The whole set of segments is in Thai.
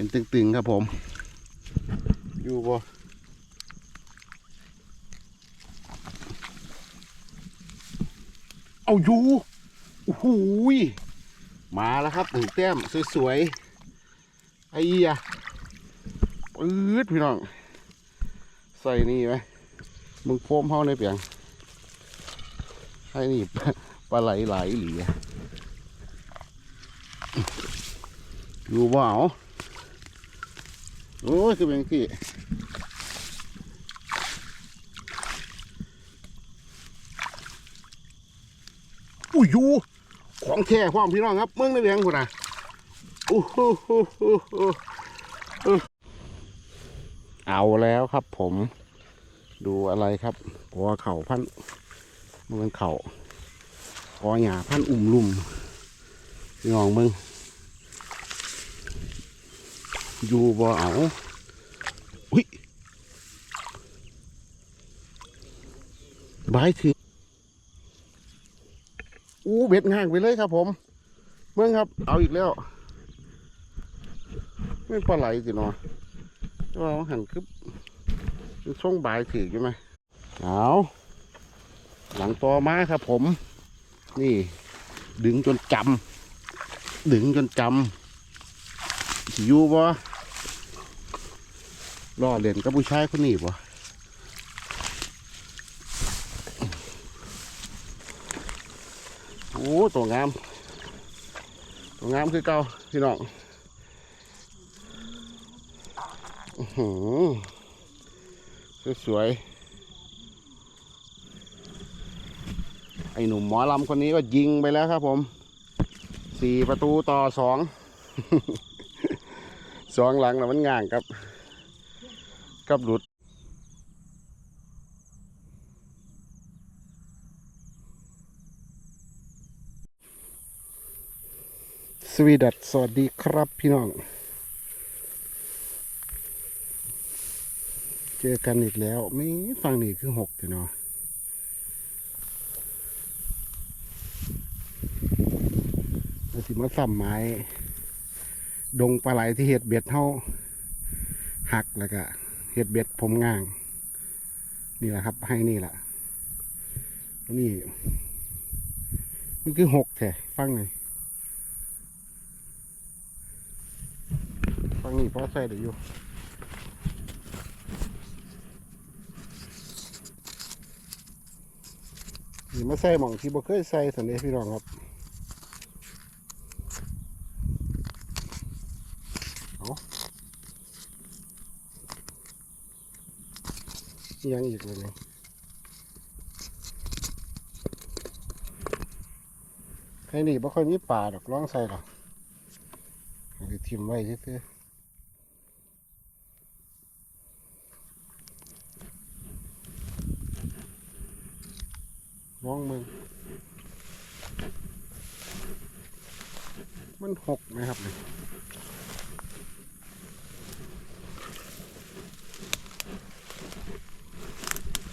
เป็นตึงๆครับผม อยู่บ่เอาอยู่โอ้โหมาแล้วครับหนึ่งแต้มสวยๆไอ้เหี้ยปื๊ดพี่น้อง ใส่นี่ไหมมึงโฟมเฮาในเปียงให้นี่ปลาไหลไหลหลีออยู่บ่เอา อ้ยคือเป็นที่อุ้ยยูของแท้พร้อมพี่น้องครับเมืองในเบียงคุณนะโอ้โหโหโหโหโอ้เอาแล้วครับผมดูอะไรครับกอเข่าพันมันเป็นเข่ากอหยาพันอุ่มลุ่มพี่น้องมึง อยู่บ่เอาอุ้ยบายถึงอู้เบ็ดง่างไปเลยครับผม เมื่อครับ เอาอีกแล้ว ไม่ปลาไหลสิเนาะว่าหันคือเป็นช่วงบ่ายถือใช่ไหมเอาหลังต่อมาครับผม นี่ ดึงจนจำดึงจนจำอยู่บ่ รอเล่นกับผู้ชายคนนี้บ่โอ้ตัวงาม ตัวงามคือเก่าพี่น้องหือสวยๆไอหนุ่มหมอลำคนนี้ก็ยิงไปแล้วครับผมสี่ประตูต่อสองสองหลังแล้วมันง่างครับ กับหลุด สวีดัตสวัสดีครับพี่น้อง เจอกันอีกแล้ว ไม่ฟังนี่คือหกเนาะเราสิมาซ้ำไม้ดงปลาไหลที่เห็ดเบ็ดเท่าหักแล้วก็ เห็ดเบ็ดผมง่าง นี่แหละครับ ให้นี่แหละนี่มันคือหกแท้ฟังหน่อยฟังนี่พอใส่ได้อยู่นี่มาใส่หม่องที่บ่เคยใส่สันเดพี่น้องครับ เอาอิห ยังอีกเลยนี่ให้นี่บ่ค่อยมีป่าดอกร้องใส่หรอกเอทิมไว้ซื่อๆร้องมึง มันหกนะครับเนี่ไ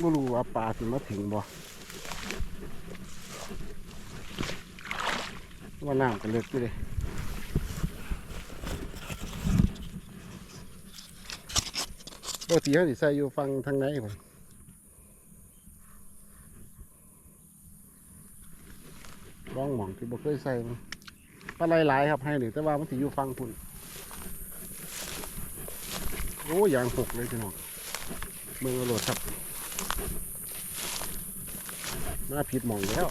ม่รู้ว่าปลาสิมาถึงบ่ว่าน้ำกันเลือกอยู่เลยปกติเขาสิใส่อยู่ฟังทางไหนผมร้องหมองที่บ่เคยใส่มันปลาไหลายครับให้หนี่แต่ว่ามันสิอยู่ฟังพุ่นโอ้ยางหกเลยพี่น้องมือโหลดครับ มาผิดมองแล้ว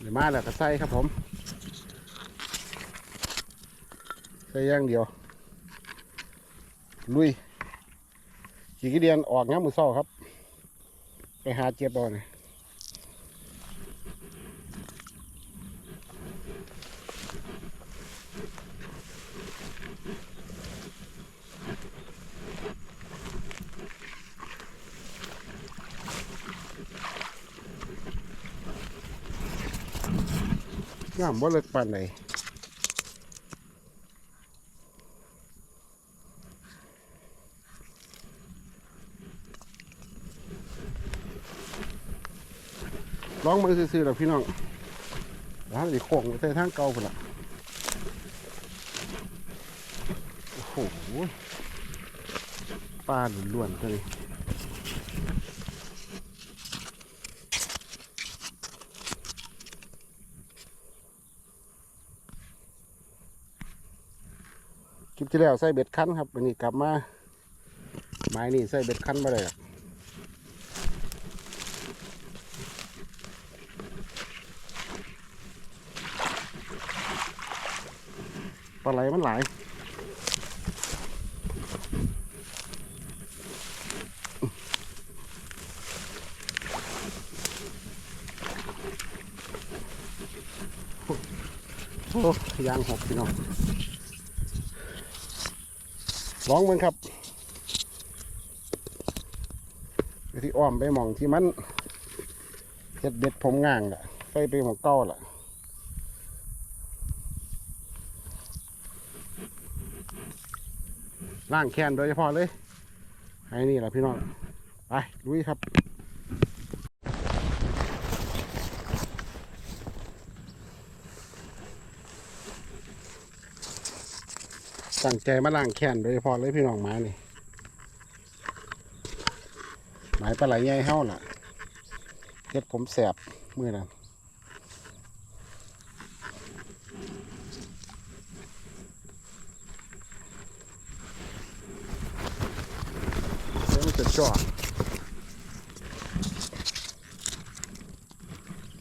เดี๋ยวมาแล้วก็ใส่ครับผม ใส่ย่างเดียว ลุย ขี่กระเดียนออกน้ำมือเศร้าครับ ไปหาเจ็บบอลยน้ำบ่เลิกปานไหน ร้องมือซื่อๆหรอกพี่น้องร้านสิโค้งไปใส่ทางเก่าพ่นละโอ้โหปลาล้วนๆเลยคลิปที่แล้วใส่เบ็ดคั้นครับวันนี้กลับมาไม้นี่ใส่เบ็ดคั้นมาเลยอะป ไหลมันหลายโอ้ยางหกพี่น้องร้องมันครับไปที่อ้อมไปมองที่มันเจ็ดเบ็ดผมง่างอะไปไปหมองเก้าล่ะ ล่างแคนโดยเฉพาะเลยให้นี่แหละพี่น้อง ไปลุยครับตั้งใจมาล่างแคนโดยเฉพาะเลยพี่น้องหมานี่หมายปลาไหลใหญ่เฮ้าน่ะเฮ็ดผมแสบมือนั้นเดี๋ยวมันจะจ่อ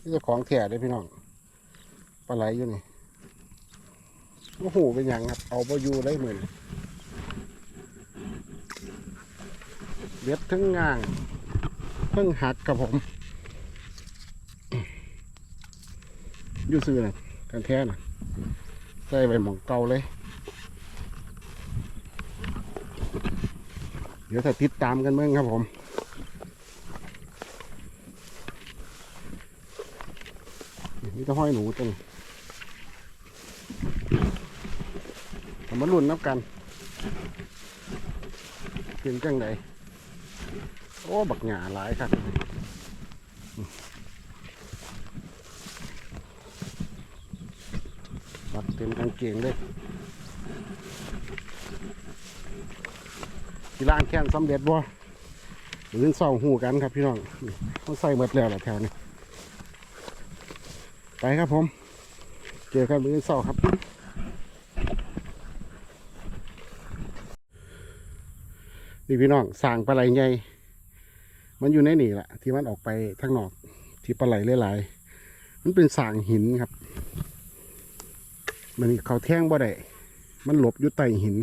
นี่เจะ ของแถ่เลยพี่น้องปลาไหลอยู่นี่โอ้โหเป็นอย่างครับ เอาไปอยู่ได้เหมือนเบ็ดทั้งง่างเพิ่งหักกับผม อยู่ซื้อนะกันแท้นะใส่ไปหมองเก่าเลย เดี๋ยวถ้าติดตามกันเมื่งครับผม นี่ต้องห้อยหนูจังเอามาลุ่นนับกันเป็นจังไดโอ้บักหยาหลายครับบักเต็มกางเกงเลยที่ล่าแค้นสำเร็จบ่หรือเศร้าหูกันครับพี่น้องนี่ต้องใส่หมดแล้วแหละแถวนี้ ไปครับผม เจอกันมือเศร้าครับ นี่พี่น้องสางปลาไหลใหญ่ มันอยู่ในนี่แหละที่มันออกไปทางนอก ที่ปลาไหลหลายๆมันเป็นสางหินครับ มันเขาแท่งบ่ได้มันหลบอยู่ใต้หิน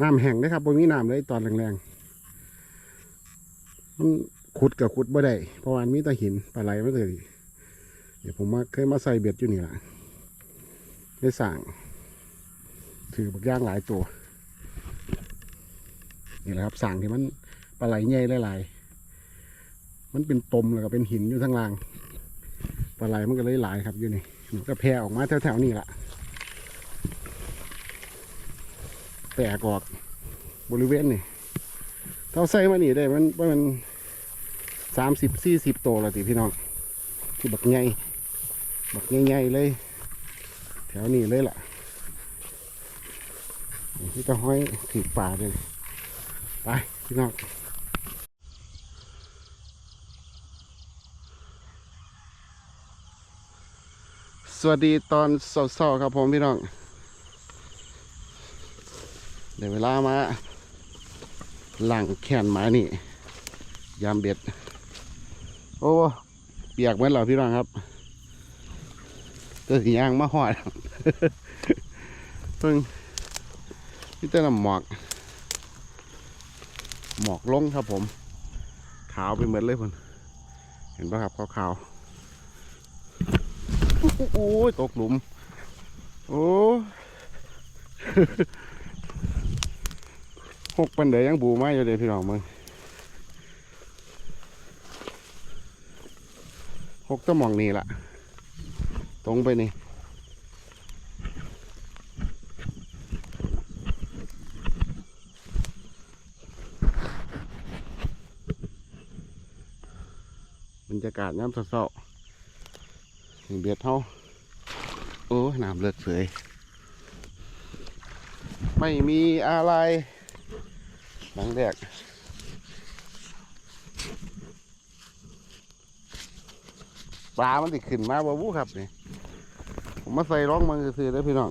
น้ำแห้งนะครับบนมีน้ำเลยตอนแรงๆมันขุดกับขุดบ่ได้เพราะว่ามีแต่หินปลาไหลไม่เลย ดี๋ยวผมมาเคยมาใส่เบ็ดอยู่นี่แหละได้สั่งถือบักย่างหลายตัว นี่แหละครับสั่งที่มันปลาไหลใหญ่หลายๆมันเป็นตมแล้วก็เป็นหินอยู่ข้งล่างปลาไหลมันก็เลยหลายครับอยู่นี่มันก็แผ่ออกมาแถวๆนี้แหละแตกออกบริเวณนี่เท่าใส่มานี่ได้มันมันสามสิบสี่สิบโตแล้วติพี่น้องที่บักใหญ่ บักใหญ่ๆเลย แถวนี้เลยล่ะนี่ก็ห้อยถีบป่าเลยไปพี่น้องสวัสดีตอนเช้าๆครับผมพี่น้อง เดี๋ยวเวลามาหลังแขนไม้นี่ ยามเบ็ด โอ้ เปียกเหมือนเราพี่น้องครับ เจอสียางมาหอดเพิ่งพี่เต้นำหมอก หมอกลงครับผม ขาวไปหมดเลยพ่นเห็นปะครับขาวๆโอ้ยตกหลุม โอ้หกปันเดยยังบูมาอยู่เลยพี่น้องมึงหกตะหมองนี่ละ ตรงไปนี่บรรยากาศน้ำเศร้าๆนี่เบียดเท่าโอ้น้ำเลือดเสยไม่มีอะไรหลังแรกปลามันติดขึ้นมาบ่วูครับนี่ ผมมาใส่ร้องมันซื้อๆได้พี่น้อง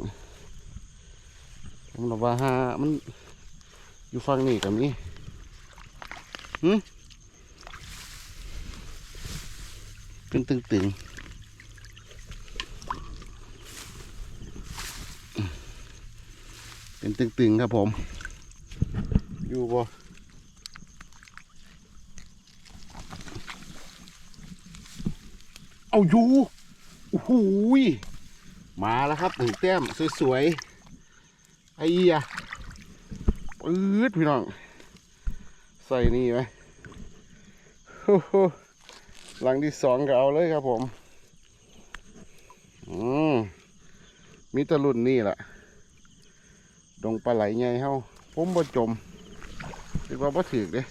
ผมบอกว่าฮามันอยู่ฝั่งนี้กับนี้หืมเป็นตึงๆเป็นตึงๆครับผม อยู่บ่เอาอยู่โอ้โหย มาแล้วครับหนึ่งแต้มสวยๆไอ้เหี้ยปื๊ดพี่น้อง ใส่นี่ไหมหลังที่สองก็เอาเลยครับผม อืมมีตะรุ่นนี่แหละดงปลาไหลไงเฮาผมบ่จมคิดว่าบ่ถือเด้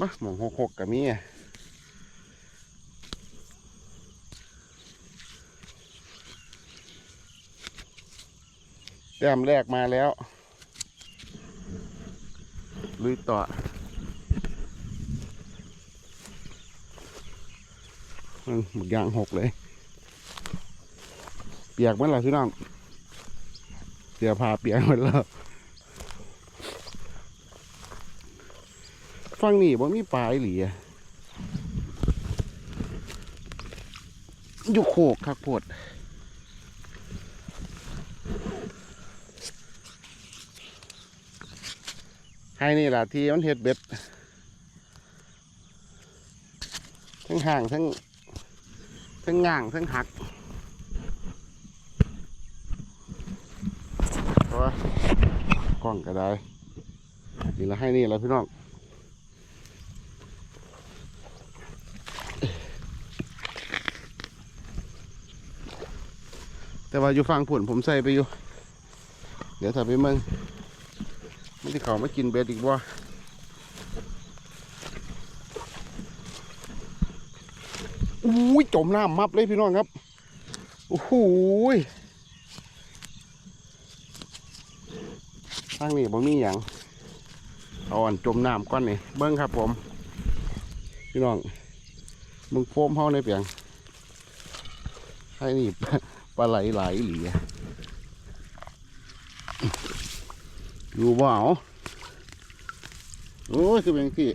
มาหมองหกหกกับมีอะ แต้มแรกมาแล้ว ลุยต่อมหมึกยางหกเลย เปียกมันเหรอพี่น้องเสียพาเปียกหมดแล้วฟังนี่บ่มีปลาหลีอะอยู่โคกคักโพด ให้นี่แหละที่มันเห็ดเบ็ด ทั้งห่างทั้งทั้งง่างทั้งหักเพราะว่ากล้องก็ได้นี่ละให้นี่ละพี่น้องแต่ว่าอยู่ฟังผุนผมใส่ไปอยู่ เดี๋ยวถ้าไปเมือง นที่เขาไมากินเบ็ดอีกว่าอุ้ยจมน้ำมับเลยพี่น้องครับโอ้โหทางนี้บ่มีอย่างเอาอันจมน้ำก้อนนี่เบิ้งครับผม พี่น้องมึงโฟมเฮาในเปียงให้นี่ปลาไหลไหลหลี อะอยู่บ่เอาโอ้ยคือเป็นที่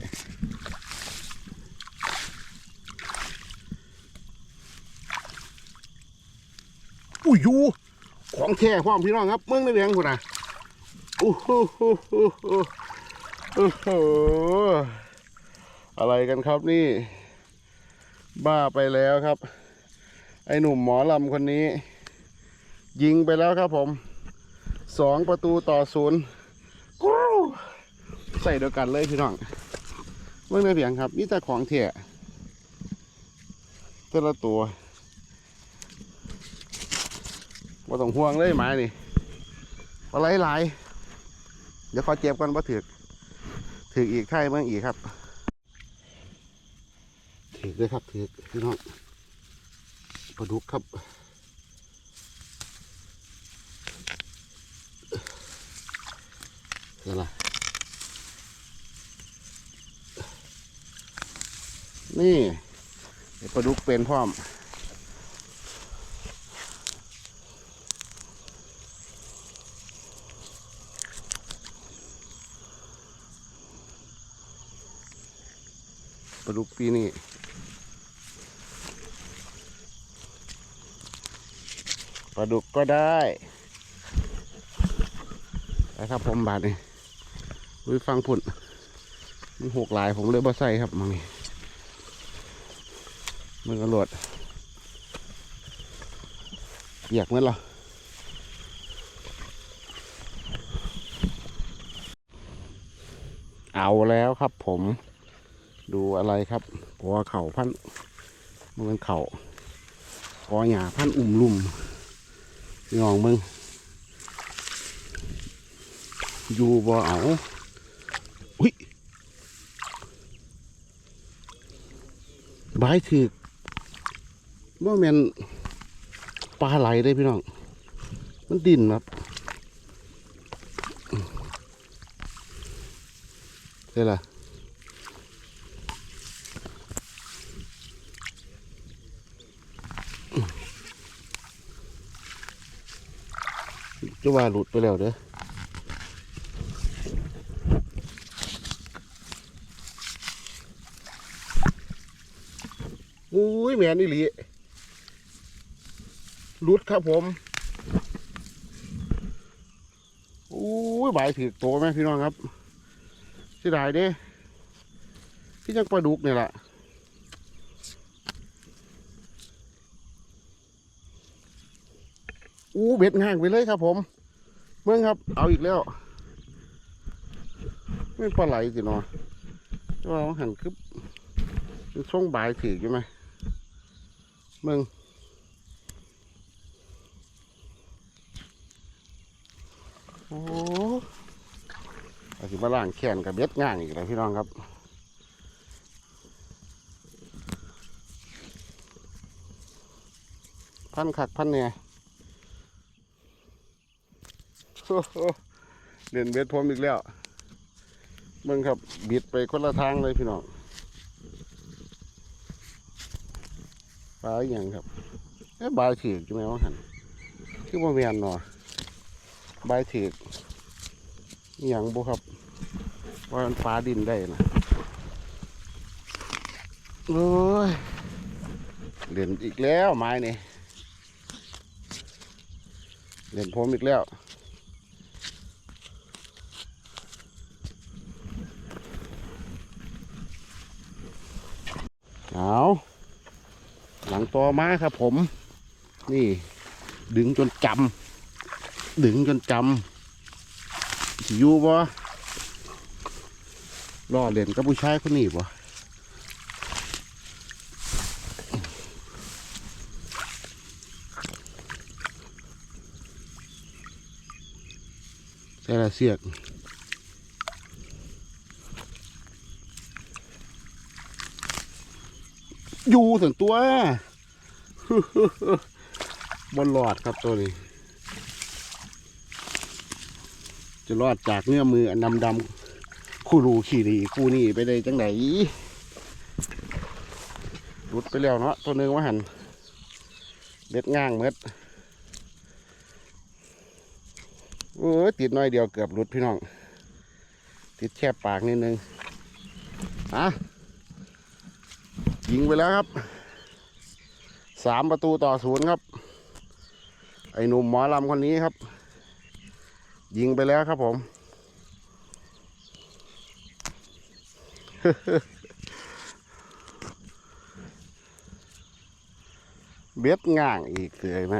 อุ้ยอยู่ของแท้ความพี่น้องครับเมืองในเวียงคุณนะโอ้โหโอ้โหโอ้โหอะไรกันครับนี่ บ้าไปแล้วครับ ไอ้หนุ่มหมอลำคนนี้ ยิงไปแล้วครับผมสองประตูต่อศูนย์กรู๊ ใส่เดียวกันเลยพี่น้องเมื่อไงเพียงครับนี่แต่ของเถี่ยแต่ละตัวว่าต้องห่วงเลยหมานี่ปลาไหลไหลเดี๋ยวขอเจ็บกันว่าถือถืออีกไข่เมื่ออีกครับ ถือเลยครับถือพี่น้องปลาดุกครับ นี่ล่ะนี่ปลาดุกเป็นพร้อมปลาดุกปีนี้ปลาดุกก็ได้นะครับผมบาทนี่ วิฟังผุ่นมันหกหลายผมเลยบ่ใส่ครับมังนี่มันกระโดดเปียกเหมือนเรอเอาแล้วครับผมดูอะไรครับกัวเข่าพันมันเป็นเข่ากอหยาพันอุ่มลุ่มพี่น้องมึงอยู่บ่เอาอุ้ย บายถือว่าแมนปลาไหลได้พี่น้อง มันดิ่นครับเฮ้ยล่ะจะว่าหลุดไปแล้วเด้อ อุ้ ยแมนนี่หลีรุดครับผมอุ้ยใบถือโตไหมพี่น้องครับเสียดายเด้ที่ยังปลาดุกเนี่ยแหละอู้เบ็ดง่างไปเลยครับ ผม เมื่อครับ เอาอีกแล้ว ไม่ปลาไหลสิเนาะว่าหันคือช่วงบ่ายถือใช่ไหม มึงโอ้อาสิมาล่างแขนกับเบ็ดง่างอีกแล้วพี่น้องครับพันขักพันเนี่ยเล่นเบ็ดผมอีกแล้วมึงครับบิดไปคนละทางเลยพี่น้อง ปลาอย่างครับเอ้บายถือกใช่ไหมว่าหันคือว่าเวียนหนอบายถืออย่างบุครับ ว่ามันปลาดินได้นะโอ้ยเหล่นอีกแล้วไม้นี่เหล่นผมอีกแล้วเอา หลังต่อมาครับผม นี่ ดึงจนจำดึงจนจำสิอยู่บ่รอเล่นกับผู้ชายคนนี้บ่ใช่ละเสียก อยู่ถึงตัวบนหลอดครับตัวนี้ จะรอดจากเนื้อมือดำดำคู่รูขี่ดีคู่นี่ไปได้จังไหนหลุดไปแล้วเนาะตัวนึงว่าหันเบ็ดง่างเม็ดโอ้ยติดหน้อยเดียวเกือบหลุดพี่น้อง ติดแค่ปากนิดนึงอะ ยิงไปแล้วครับสามประตูต่อศูนย์ครับ ไอ้หนุ่มหมอลำคนนี้ครับ ยิงไปแล้วครับผม เบ็ดง่างอีกเสือไม่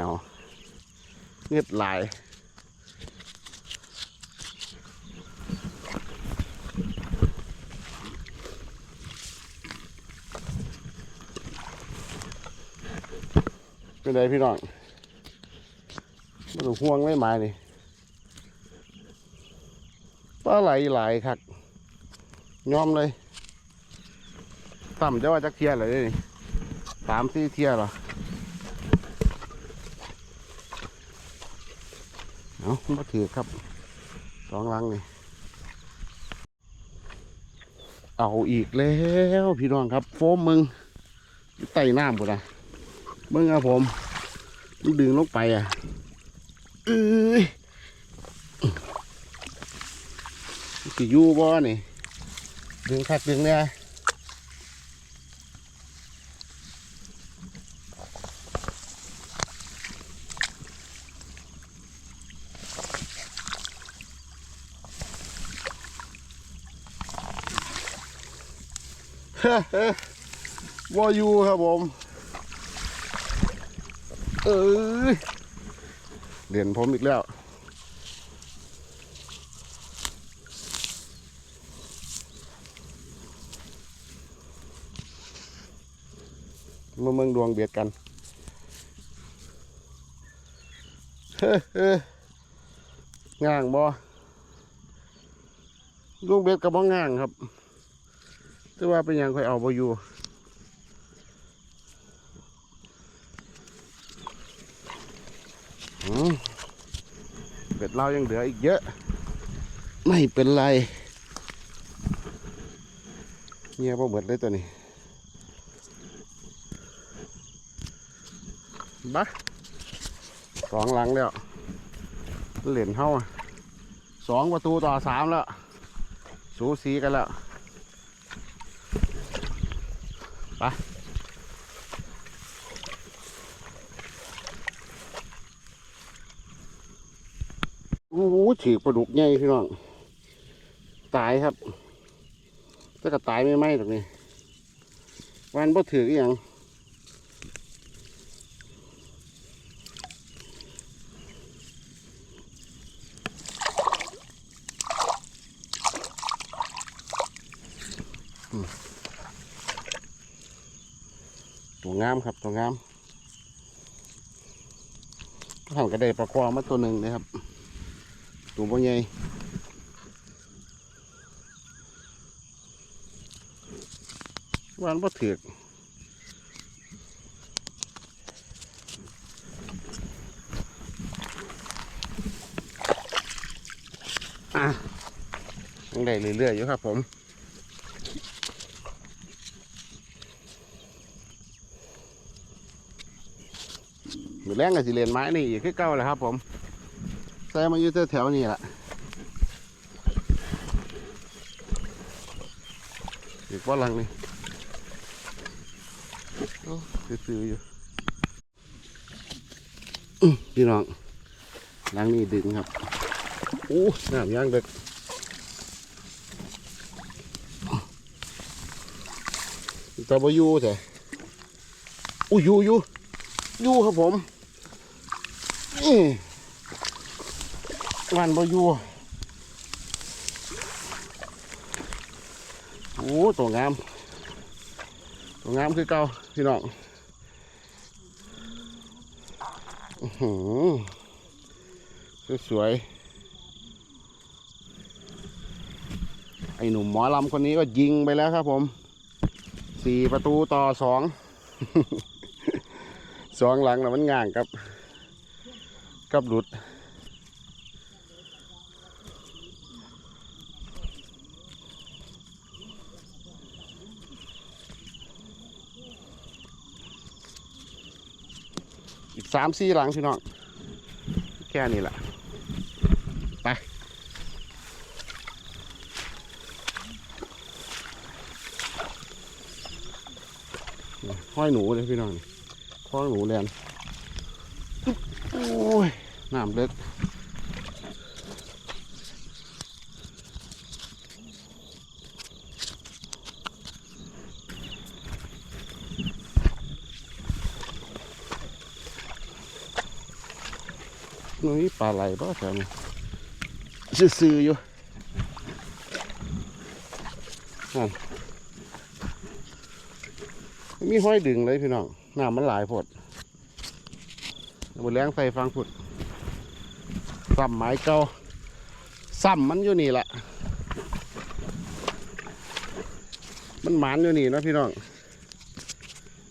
เงือดไหลาย เป็นไรพี่น้องม่ต้องห่วงไม่หมายนี่ปลาไหลหลายคักยอมเลยต่ำจะว่าจักเทียเลยนี่สามสี่เทียเหรอเอามาถือครับสองลังนี่เอาอีกแล้วพี่น้องครับ โฟมมึงอยู่ใต้น้ำกูนะ เบิ่งครับผมมันดึงลงไปอะเอ้ยมันสิอยู่บ่นี่ดึงคักดึงเนี่ยวอยูครับผม เอ้ยเรียนผมอีกแล้ว มาเมืองดวงเบียดกัน เฮ้เฮ้ง่างบ่ดวงเบียดกับบ่ง่างครับ แต่ว่าเป็นยังค่อยเอาบ่อยู่ เรายังเหลืออีกเยอะ ไม่เป็นไรเงียบเบิดเลยตัวนี้บ้าสองหลังแล้ว เหรียญเท่าสองประตูต่อสามแล้ว สูสีกันแล้ว ไป โอ้โห ถือปลาดุกใหญ่พี่น้อง ตายครับแต่ก็ตายไม่ไหมหรอกนี่วันบ่ถืออย่างตัวงามครับตัวงามทำก็ได้ปลาความาตัวหนึ่งนะครับ ตัวบ่ใหญ่วานบ่ถือกอะยังได้เรื่อยๆอยู่ครับผมมือแรงกับสิเลนไม้นี่อีกคือเก่าเลยครับผม ใส่มาอยู่แถวๆนี่แหละอีกว่าลังนี่โอ้ซื้อๆอยู่พี่น้องลังนี่ดึงครับโอ้น้ำย่างเด็กตะบอยูใช่อู้ยูยูอยู่ครับผมนี่ วันบอยู่โอ้ตัวงาม ตัวงามคือเก่าพี่น้องหือสวยไอ้หนุ่มหมอลำคนนี้ก็ยิงไปแล้วครับผมสี่ประตูต่อสองสองหลังแล้วมันง่างกับ กับหลุด สามสี่หลังพี่น้องแค่นี้แหละไปห้อยหนูเลยพี่น้องนี่ห้อยหนูแลนโอ้ยน้ำเล็กนี่ป ลาไหลป่ะแถวนี้ซื่อๆอยู่นั่นมีห้อยดึงเลยพี่น้องน้ำมันหลายพดบนแรงใส่ฟังผุดซ้ำไม้เก่าซ้ำมันอยู่นี่แหละมันหมานอยู่นี่นะพี่น้อง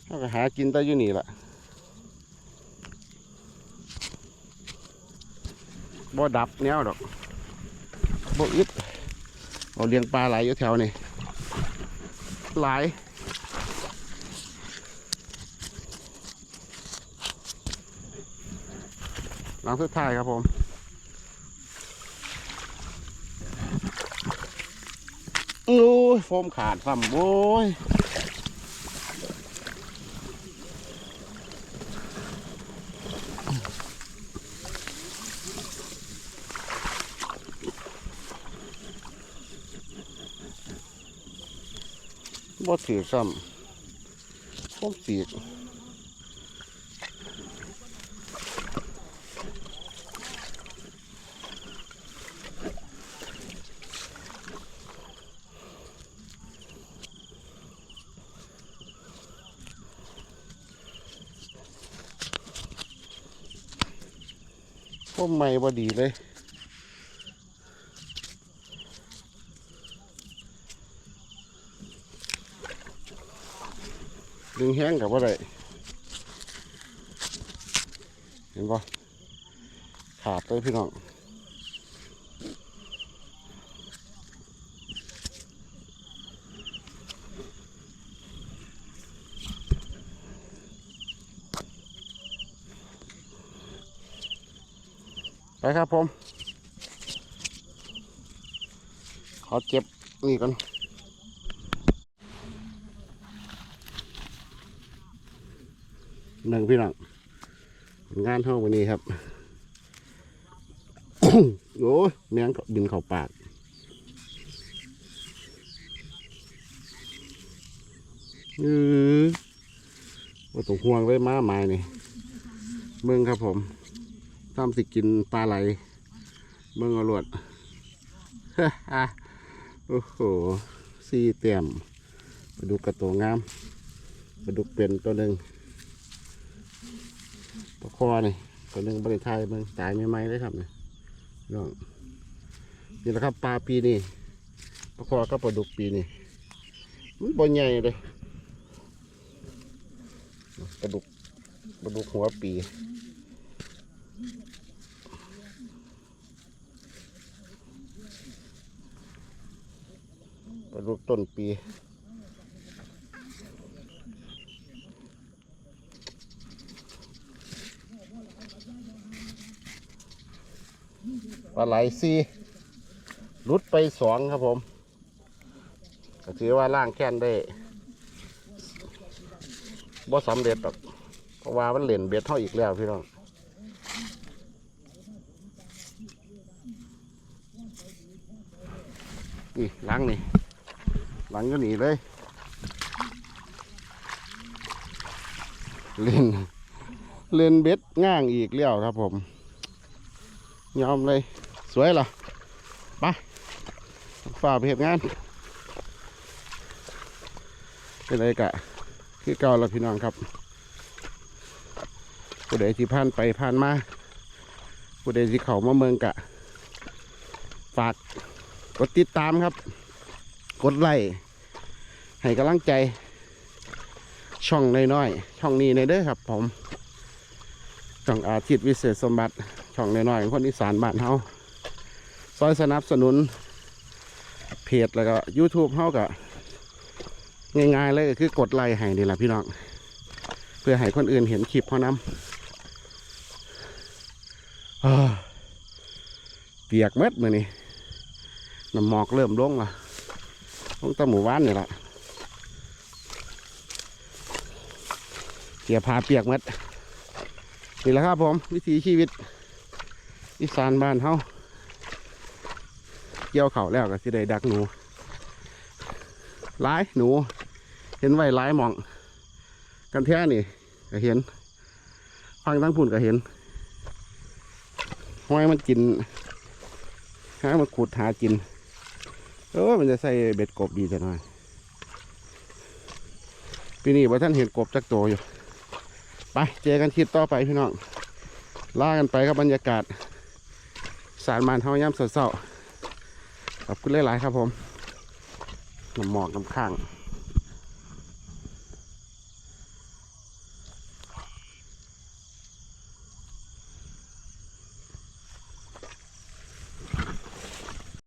เราก็หากินแต่อยู่นี่แหละ บ่ดับแนวดอกบ่อึดเอาเลี้ยงปลาไหลอยู่แถวนี่หลายหลังสุดท้ายครับผมโอ้ยโฟมขาดซ้ำโอ้ย บ่ถือซ้ำโฟมสีกพวกไม่บ่ดีเลย แห้งกับว่าไรเห็นปะขาดเลยพี่น้องไปครับผม ขอเก็บนี่ก่อน หนึ่งพี่น้องงานเท่าวันนี้ครับโอ้ยแมงก็บินเข้าปากอือว่าตกห่วงเลยม้าไม้นี่เมืองครับผมทำสิกินปลาไหล เมืองอรวดโอ้โหซีเต็มปลาดุกกระโตงามปลาดุกเป็นตัวหนึ่ง คอนี่ตัวหนึ่งบริไทยมืองตายไม่ไหมเลยครับเนี่ยน้องนี่แหละครับปลาปีนี่ปลาคอก็ปลาดุกปีนี่มันบ่ใหญ่เลยปลาดุกปลาดุกหัวปีปลาดุกต้นปี ปลาไหลซีรุดไปสองครับผมก็ถือว่าล่างแค้นได้บ่สำเร็จหรอกเพราะว่ามันเหรียญเบ็ดเท่าอีกแล้วพี่น้องนี่ล้างนี่หลังก็หนีเลยเล่นเล่นเบ็ดง่างอีกแล้วครับผม ยอมเลย สวยเหรอไปฝ่าไปเหตุงาน เป็นไรกะ คือเก่าแล้วพี่น้องครับ ผู้ใดที่ผ่านไปผ่านมา ผู้ใดที่เขามาเมืองกะ ฝากกดติดตามครับ กดไลค์ให้กำลังใจ ช่องน้อยๆ ช่องนี้ในเด้อครับผมช่องอาทิตย์วิเศษสมบัติ ช่องน้อยๆของคนอีสานบ้านเฮาซอยสนับสนุน เพจแล้วก็ YouTube เฮาก็ง่ายๆเลยก็คือกดไลค์ให้นี่แหละพี่น้องเพื่อให้คนอื่นเห็นคลิปเขานำอ้าเปียกเม็ดมือนี่น้ำหมอกเริ่มลงละลงตะหมู่บ้านนี่แหละเกียพาเปียกหมัดนี่แหละครับผม วิถีชีวิต อีสานบ้านเฮาเกี่ยวเข่าแล้วก็สิได้ดักหนูหลายหนู เห็นไว้หลายหมอง กันแท้นี่ก็เห็นฟังทั้งพุ่นก็เห็นห้อยมันกินหามันขุดหากินเออมันจะใส่เบ็ดกบดีจังหน่อยปีนี้ว่าท่านเห็นกบจักโตวอยู่ ไปเจอกันคลิปต่อไปพี่น้องล่ากันไปกับบรรยากาศ สารมานเฮาย่ำเสาๆขอบคุณหลายๆครับผมน้ำหมอกน้ำข้าง